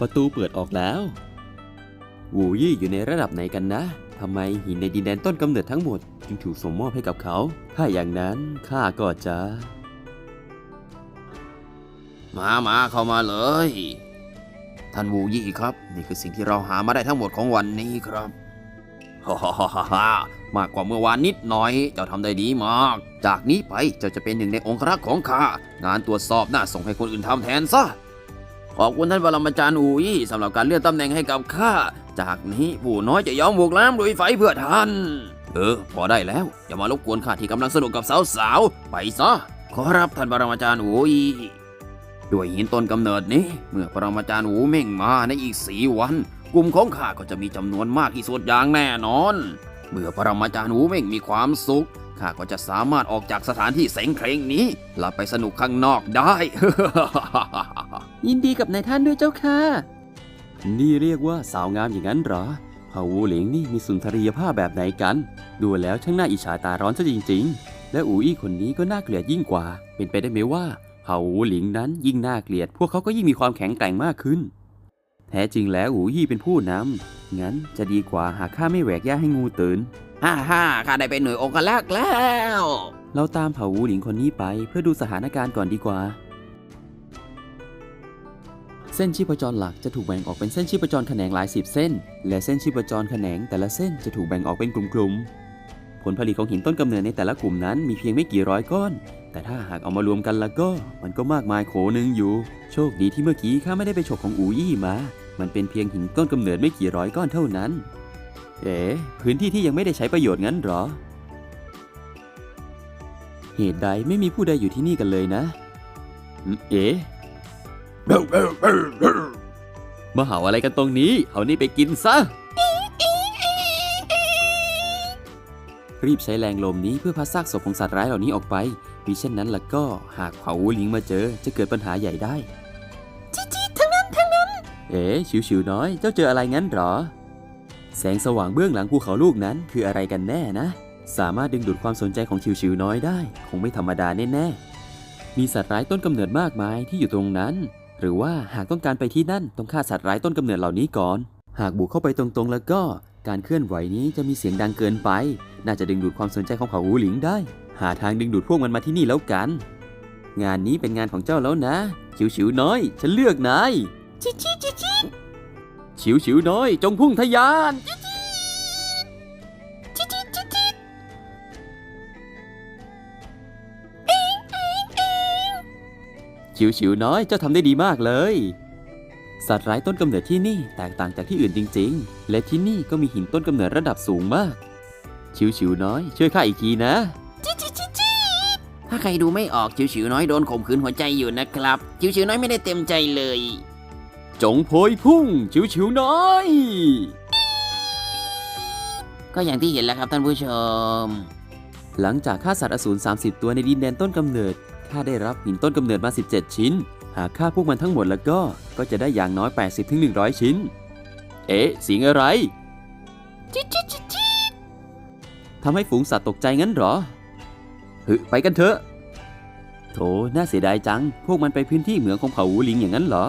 ประตูเปิดออกแล้ววูยี่อยู่ในระดับไหนกันนะทำไมหินในดินแดนต้นกำเนิดทั้งหมด จึงถูกส่งมอบให้กับเขา ถ้าอย่างนั้นข้าก็จะ มามาเข้ามาเลย ท่านวูยี่ครับ นี่คือสิ่งที่เราหามาได้ทั้งหมดของวันนี้ครับฮ่าฮ่าฮ่าฮ่าฮ่ามากกว่าเมื่อวานนิดหน่อย เจ้าทำได้ดีมาก จากนี้ไปเจ้าจะเป็นหนึ่งในองครักษ์ของข้างานตรวจสอบน่าส่งให้คนอื่นทำแทนซะ ขอบคุณท่านปรมาจารย์อูยี่สำหรับการเลื่อนตำแหน่งให้กับข้า จากนี้ผู้น้อยจะยอมบวกน้ำลุยไฟเพื่อท่าน เออ พอได้แล้ว อย่ามารบกวนข้าที่กำลังสนุกกับสาวๆ ไปซะ ขอรับท่านปรมาจารย์อูยี่ด้วยหินต้นกำเนิดนี้ เมื่อปรมาจารย์หูเม่งมาในอีกสีวัน กลุ่มของข้าก็จะมีจำนวนมากที่สุดอย่างแน่นอน เมื่อปรมาจารย์หูเม่งมีความสุขข้าก็จะสามารถออกจากสถานที่เสงเครงนี้แลับไปสนุกข้างนอกได้ ยินดีกับนายท่านด้วยเจ้าค่ะ นี่เรียกว่าสาวงามอย่างนั้นเหรอเผ่าวูหลิงนี่มีสุนทรียภาพแบบไหนกัน ดูแล้วช่างน่าอิจฉาตาร้อนซะจริง ๆ และอูอี้คนนี้ก็น่าเกลียดยิ่งกว่า เป็นไปได้ไหมว่าเผ่าวูหลิงนั้นยิ่งน่าเกลียด พวกเขาก็ยิ่งมีความแข็งแกร่งมากขึ้น แท้จริงแล้วอูยี่เป็นผู้นำงั้นจะดีกว่าหากข้าไม่แหวกย่าให้งูตื่นฮ่าฮ่าข้าได้เป็นหน่วยองคลักษ์แล้ว เราตามเผ่าวูหลิงคนนี้ไปเพื่อดูสถานการณ์ก่อนดีกว่า เส้นชีพจรหลักจะถูกแบ่งออกเป็นเส้นชีพจรแขนงหลายสิบเส้น และเส้นชีพจรแขนงแต่ละเส้นจะถูกแบ่งออกเป็นกลุ่มๆ ผลผลิตของหินต้นกำเนิดในแต่ละกลุ่มนั้นมีเพียงไม่กี่ร้อยก้อน แต่ถ้าหากเอามารวมกันแล้วก็มันก็มากมายโขนึงอยู่ โชคดีที่เมื่อกี้ข้าไม่ได้ไปฉกของอูยี่มา มันเป็นเพียงหินต้นกำเนิดไม่กี่ร้อยก้อนเท่านั้น เอ๋พื้นที่ที่ยังไม่ได้ใช้ประโยชน์งั้นหรอ เหตุใดไม่มีผู้ใดอยู่ที่นี่กันเลยนะ เอ๋ มาเห่าอะไรกันตรงนี้ เอานี่ไปกินซะ รีบใช้แรงลมนี้เพื่อพัดซากศพของสัตว์ร้ายเหล่านี้ออกไป มิเช่นนั้นล้วก็หากเผาวูหลิงมาเจอจะเกิดปัญหาใหญ่ได้จิจิทั้งนั้นทั้งนั้น เอ๋ชิวชิวๆน้อย เจ้าเจออะไรงั้นหรอ แสงสว่างเบื้องหลังภูเขาลูกนั้นคืออะไรกันแน่นะ สามารถดึงดูดความสนใจของชิวชิวๆน้อยได้ คงไม่ธรรมดาแน่ๆมีสัตว์ร้ายต้นกำเนิดมากมายที่อยู่ตรงนั้น หรือว่าหากต้องการไปที่นั่นต้องฆ่าสัตว์ร้ายต้นกำเนิดเหล่านี้ก่อน หากบุกเข้าไปตรงๆ แล้วก็การเคลื่อนไหวนี้จะมีเสียงดังเกินไป น่าจะดึงดูดความสนใจของเผ่าหูหลิงได้ หาทางดึงดูดพวกมันมาที่นี่แล้วกัน งานนี้เป็นงานของเจ้าแล้วนะชิวชิวๆน้อย ฉันเลือกนายจิจิจิจิชิวชิวๆน้อย จงพุ่งทะยาน ชิวชิวๆน้อยเจ้าทำได้ดีมากเลย สัตว์ร้ายต้นกำเนิดที่นี่แตกต่างจากที่อื่นจริง ๆ และที่นี่ก็มีหินต้นกำเนิดระดับสูงมาก ชิวชิวๆน้อย ช่วยข้าอีกทีนะจิจิจิจิถ้าใครดูไม่ออกจิ๋วฉิวน้อยโดนข่มขืนหัวใจอยู่นะครับจิ๋วฉิวน้อยไม่ได้เต็มใจเลย จงโพยพุ่ง ชิวชิวๆน้อย ก็อย่างที่เห็นแล้วครับท่านผู้ชม หลังจากฆ่าสัตว์อสูร30 ตัวในดินแดนต้นกำเนิด ข้าได้รับหินต้นกำเนิดมา 17 ชิ้น หากฆ่าพวกมันทั้งหมดแล้วก็ ก็จะได้อย่างน้อย 80-100 ชิ้น เอ๊ะเสียงอะไรจิจิจิจิทำให้ฝูงสัตว์ตกใจงั้นเหรอฮึไปกันเถอะ โถ น่าเสียดายจัง พวกมันไปพื้นที่เหมืองของเผ่าหูลิงอย่างนั้นเหรอ